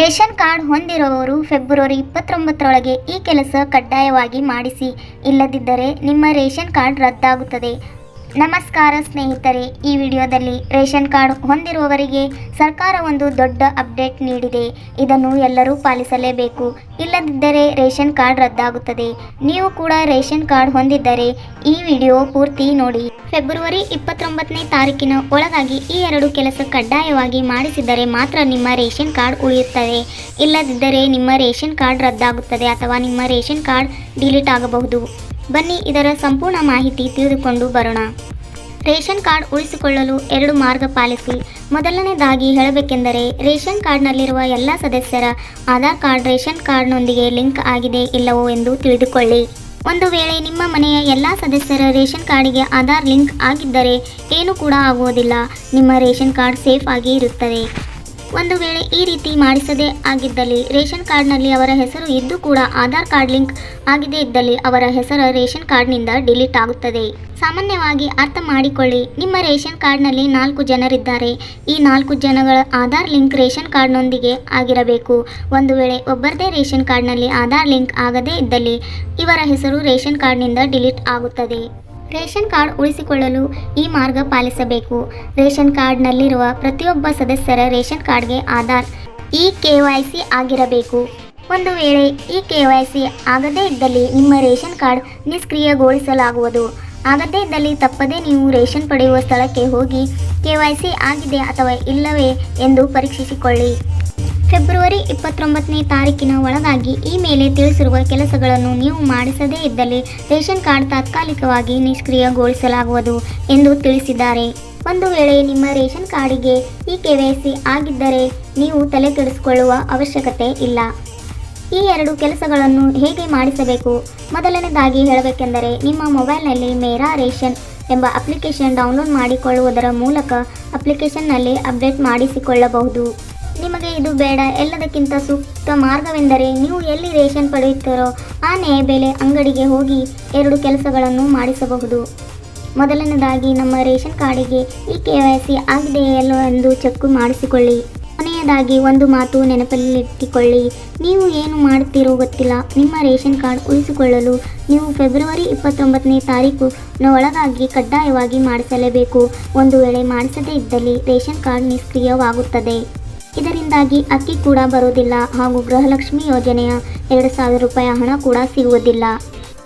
Ration card ಹೊಂದಿರುವವರು February ಇಪ್ಪತ್ತೊಂಬತ್ತರೊಳಗೆ ಈ ಕೆಲಸ ಕಡ್ಡಾಯವಾಗಿ ಮಾಡಿಸಿ. ಇಲ್ಲದಿದ್ದರೆ ನಿಮ್ಮ ರೇಷನ್ ಕಾರ್ಡ್ ರದ್ದಾಗುತ್ತದೆ. ನಮಸ್ಕಾರ ಸ್ನೇಹಿತರೆ, ಈ ವಿಡಿಯೋದಲ್ಲಿ ರೇಷನ್ ಕಾರ್ಡ್ ಹೊಂದಿರುವವರಿಗೆ ಸರ್ಕಾರ ಒಂದು ದೊಡ್ಡ ಅಪ್ಡೇಟ್ ನೀಡಿದೆ. ಇದನ್ನು ಎಲ್ಲರೂ ಪಾಲಿಸಲೇಬೇಕು. ಇಲ್ಲದಿದ್ದರೆ ರೇಷನ್ ಕಾರ್ಡ್ ರದ್ದಾಗುತ್ತದೆ. ನೀವು ಕೂಡ ರೇಷನ್ ಕಾರ್ಡ್ ಹೊಂದಿದ್ದರೆ ಈ ವಿಡಿಯೋ ಪೂರ್ತಿ ನೋಡಿ. ಫೆಬ್ರವರಿ ಇಪ್ಪತ್ತೊಂಬತ್ತನೇ ತಾರೀಕಿನ ಒಳಗಾಗಿ ಈ ಎರಡು ಕೆಲಸ ಕಡ್ಡಾಯವಾಗಿ ಮಾಡಿಸಿದರೆ ಮಾತ್ರ ನಿಮ್ಮ ರೇಷನ್ ಕಾರ್ಡ್ ಉಳಿಯುತ್ತದೆ. ಇಲ್ಲದಿದ್ದರೆ ನಿಮ್ಮ ರೇಷನ್ ಕಾರ್ಡ್ ರದ್ದಾಗುತ್ತದೆ ಅಥವಾ ನಿಮ್ಮ ರೇಷನ್ ಕಾರ್ಡ್ ಡಿಲೀಟ್ ಆಗಬಹುದು. ಬನ್ನಿ, ಇದರ ಸಂಪೂರ್ಣ ಮಾಹಿತಿ ತಿಳಿದುಕೊಂಡು ಬರೋಣ. ರೇಷನ್ ಕಾರ್ಡ್ ಉಳಿಸಿಕೊಳ್ಳಲು ಎರಡು ಮಾರ್ಗ ಪಾಲಿಸಿ. ಮೊದಲನೇದಾಗಿ ಹೇಳಬೇಕೆಂದರೆ, ರೇಷನ್ ಕಾರ್ಡ್ನಲ್ಲಿರುವ ಎಲ್ಲ ಸದಸ್ಯರ ಆಧಾರ್ ಕಾರ್ಡ್, ರೇಷನ್ ಕಾರ್ಡ್ನೊಂದಿಗೆ ಲಿಂಕ್ ಆಗಿದೆ ಇಲ್ಲವೋ ಎಂದು ತಿಳಿದುಕೊಳ್ಳಿ. ಒಂದು ವೇಳೆ ನಿಮ್ಮ ಮನೆಯ ಎಲ್ಲ ಸದಸ್ಯರ ರೇಷನ್ ಕಾರ್ಡಿಗೆ ಆಧಾರ್ ಲಿಂಕ್ ಆಗಿದ್ದರೆ, ಏನು ಕೂಡ ಆಗುವುದಿಲ್ಲ. ನಿಮ್ಮ ರೇಷನ್ ಕಾರ್ಡ್ ಸೇಫ್ ಆಗಿ ಇರುತ್ತದೆ. ಒಂದು ವೇಳೆ ಈ ರೀತಿ ಮಾಡಿಸದೇ ಆಗಿದ್ದಲ್ಲಿ ರೇಷನ್ ಕಾರ್ಡ್ನಲ್ಲಿ ಅವರ ಹೆಸರು ಇದ್ದು ಕೂಡ ಆಧಾರ್ ಕಾರ್ಡ್ ಲಿಂಕ್ ಆಗದೇ ಇದ್ದಲ್ಲಿ ಅವರ ಹೆಸರು ರೇಷನ್ ಕಾರ್ಡ್ನಿಂದ ಡಿಲೀಟ್ ಆಗುತ್ತದೆ. ಸಾಮಾನ್ಯವಾಗಿ ಅರ್ಥ ಮಾಡಿಕೊಳ್ಳಿ, ನಿಮ್ಮ ರೇಷನ್ ಕಾರ್ಡ್ನಲ್ಲಿ ನಾಲ್ಕು ಜನರಿದ್ದಾರೆ. ಈ ನಾಲ್ಕು ಜನಗಳ ಆಧಾರ್ ಲಿಂಕ್ ರೇಷನ್ ಕಾರ್ಡ್ನೊಂದಿಗೆ ಆಗಿರಬೇಕು. ಒಂದು ವೇಳೆ ಒಬ್ಬರದೇ ರೇಷನ್ ಕಾರ್ಡ್ನಲ್ಲಿ ಆಧಾರ್ ಲಿಂಕ್ ಆಗದೇ ಇದ್ದಲ್ಲಿ ಇವರ ಹೆಸರು ರೇಷನ್ ಕಾರ್ಡ್ನಿಂದ ಡಿಲೀಟ್ ಆಗುತ್ತದೆ. ರೇಷನ್ ಕಾರ್ಡ್ ಉಳಿಸಿಕೊಳ್ಳಲು ಈ ಮಾರ್ಗ ಪಾಲಿಸಬೇಕು. ರೇಷನ್ ಕಾರ್ಡ್ನಲ್ಲಿರುವ ಪ್ರತಿಯೊಬ್ಬ ಸದಸ್ಯರ ರೇಷನ್ ಕಾರ್ಡ್ಗೆ Aadhaar e K Y C ಆಗಿರಬೇಕು. ಒಂದು ವೇಳೆ ಈ ಕೆ ವೈ ಸಿ ಆಗದೇ ಇದ್ದಲ್ಲಿ ನಿಮ್ಮ ರೇಷನ್ ಕಾರ್ಡ್ ನಿಷ್ಕ್ರಿಯಗೊಳಿಸಲಾಗುವುದು. ಆಗದೇ ಇದ್ದಲ್ಲಿ ತಪ್ಪದೇ ನೀವು ರೇಷನ್ ಪಡೆಯುವ ಸ್ಥಳಕ್ಕೆ ಹೋಗಿ ಕೆ ವೈ ಸಿ ಆಗಿದೆ ಅಥವಾ ಇಲ್ಲವೇ ಎಂದು ಪರೀಕ್ಷಿಸಿಕೊಳ್ಳಿ. ಫೆಬ್ರವರಿ ಇಪ್ಪತ್ತೊಂಬತ್ತನೇ ತಾರೀಕಿನ ಒಳಗಾಗಿ ಈ ಮೇಲೆ ತಿಳಿಸಿರುವ ಕೆಲಸಗಳನ್ನು ನೀವು ಮಾಡಿಸದೇ ಇದ್ದಲ್ಲಿ ರೇಷನ್ ಕಾರ್ಡ್ ತಾತ್ಕಾಲಿಕವಾಗಿ ನಿಷ್ಕ್ರಿಯಗೊಳಿಸಲಾಗುವುದು ಎಂದು ತಿಳಿಸಿದ್ದಾರೆ. ಒಂದು ವೇಳೆ ನಿಮ್ಮ ರೇಷನ್ ಕಾರ್ಡಿಗೆ ಈ ಕೆ ಆಗಿದ್ದರೆ ನೀವು ತಲೆ ಕೆಡಿಸಿಕೊಳ್ಳುವ ಅವಶ್ಯಕತೆ ಇಲ್ಲ. ಈ ಎರಡು ಕೆಲಸಗಳನ್ನು ಹೇಗೆ ಮಾಡಿಸಬೇಕು? ಮೊದಲನೇದಾಗಿ ಹೇಳಬೇಕೆಂದರೆ ನಿಮ್ಮ ಮೊಬೈಲ್ನಲ್ಲಿ ಮೇರಾ ರೇಷನ್ ಎಂಬ ಅಪ್ಲಿಕೇಶನ್ ಡೌನ್ಲೋಡ್ ಮಾಡಿಕೊಳ್ಳುವುದರ ಮೂಲಕ ಅಪ್ಲಿಕೇಶನ್ನಲ್ಲಿ ಅಪ್ಡೇಟ್ ಮಾಡಿಸಿಕೊಳ್ಳಬಹುದು. ಇದು ಬೇಡ. ಎಲ್ಲದಕ್ಕಿಂತ ಸೂಕ್ತ ಮಾರ್ಗವೆಂದರೆ ನೀವು ಎಲ್ಲಿ ರೇಷನ್ ಪಡೆಯುತ್ತೀರೋ ಆ ನ್ಯಾಯಬೆಲೆ ಅಂಗಡಿಗೆ ಹೋಗಿ ಎರಡು ಕೆಲಸಗಳನ್ನು ಮಾಡಿಸಬಹುದು. ಮೊದಲನೇದಾಗಿ ನಮ್ಮ ರೇಷನ್ ಕಾರ್ಡಿಗೆ ಈ ಕೆ ವೈ ಸಿ ಆಗಿದೆಯಲ್ಲೋ ಎಂದು ಚೆಕ್ ಮಾಡಿಸಿಕೊಳ್ಳಿ. ಕೊನೆಯದಾಗಿ ಒಂದು ಮಾತು ನೆನಪಲ್ಲಿಟ್ಟುಕೊಳ್ಳಿ ನೀವು ಏನು ಮಾಡುತ್ತೀರೋ ಗೊತ್ತಿಲ್ಲ. ನಿಮ್ಮ ರೇಷನ್ ಕಾರ್ಡ್ ಉಳಿಸಿಕೊಳ್ಳಲು ನೀವು ಫೆಬ್ರವರಿ ಇಪ್ಪತ್ತೊಂಬತ್ತನೇ ತಾರೀಕು ಒಳಗಾಗಿ ಕಡ್ಡಾಯವಾಗಿ ಮಾಡಿಸಲೇಬೇಕು. ಒಂದು ವೇಳೆ ಮಾಡಿಸದೇ ಇದ್ದಲ್ಲಿ ರೇಷನ್ ಕಾರ್ಡ್ ನಿಷ್ಕ್ರಿಯವಾಗುತ್ತದೆ. ಇದರಿಂದಾಗಿ ಅಕ್ಕಿ ಕೂಡ ಬರುವುದಿಲ್ಲ ಹಾಗೂ ಗೃಹಲಕ್ಷ್ಮಿ ಯೋಜನೆಯ ಎರಡು ಸಾವಿರ ರೂಪಾಯಿ ಹಣ ಕೂಡ ಸಿಗುವುದಿಲ್ಲ.